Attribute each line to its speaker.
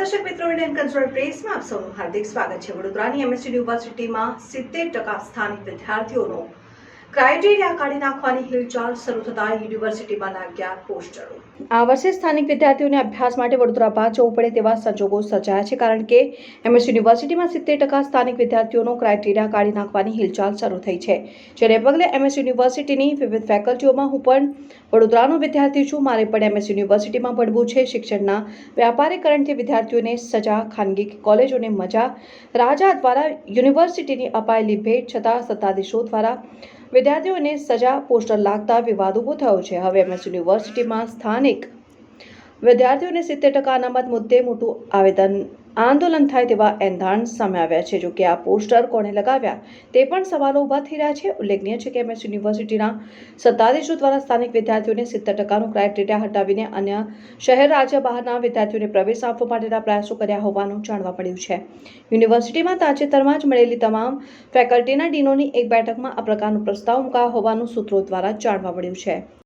Speaker 1: દર્શક મિત્રો Indian cultural પ્રેસમાં આપ સૌનું હાર્દિક સ્વાગત છે. વડોદરાની એમએસટી યુનિવર્સિટીમાં સિત્તેર ટકા સ્થાનિક વિદ્યાર્થીઓનો ક્રાઇટેરિયા કાઢી નાખવાની હિલચાલ શરૂ થતા યુનિવર્સિટીમાં લાગ્યા પોસ્ટરો. આ વર્ષે સ્થાનિક વિદ્યાર્થીઓને અભ્યાસ માટે વડોદરા બહાર જવું પડે તેવા સંજોગો સર્જાયા છે કારણ કે એમએસ યુનિવર્સિટીમાં સિત્તેર ટકા સ્થાનિક વિદ્યાર્થીઓનો ક્રાઇટેરિયા કાઢી નાખવાની હિલચાલ શરૂ થઈ છે. જેને પગલે એમએસ યુનિવર્સિટીની વિવિધ ફેકલ્ટીઓમાં હું પણ વડોદરાનો વિદ્યાર્થી છું. મારે પણ એમએસ યુનિવર્સિટીમાં ભણવું છે. શિક્ષણના વ્યાપારીકરણથી વિદ્યાર્થીઓને સજા, ખાનગી કોલેજોને મજા, રાજા દ્વારા યુનિવર્સિટીની અપાયેલી ભેટ છતાં સત્તાધીશો દ્વારા વિદ્યાર્થીઓને સજા પોસ્ટર લાગતા વિવાદ ઊભો થયો છે. હવે એમએસ યુનિવર્સિટીમાં સ્થાનિક વિદ્યાર્થીઓને સિત્તેર ટકા અનામત મુદ્દે મોટું આવેદન આંદોલન થાય તેવા એંધાણ સામે આવ્યા છે. જોકે આ પોસ્ટર કોણે લગાવ્યા તે પણ સવાલો ઊભા થઈ રહ્યા છે. ઉલ્લેખનીય છે કે એમએસ યુનિવર્સિટીના સત્તાધીશો દ્વારા સ્થાનિક વિદ્યાર્થીઓને સિત્તેર ટકાનું ક્રાઇટેરિયા હટાવીને અન્ય શહેર રાજ્ય બહારના વિદ્યાર્થીઓને પ્રવેશ આપવા માટેના પ્રયાસો કર્યા હોવાનું જાણવા મળ્યું છે. યુનિવર્સિટીમાં તાજેતરમાં જ મળેલી તમામ ફેકલ્ટીના ડીનોની એક બેઠકમાં આ પ્રકારનો પ્રસ્તાવ મુકાયો હોવાનું સૂત્રો દ્વારા જાણવા મળ્યું છે.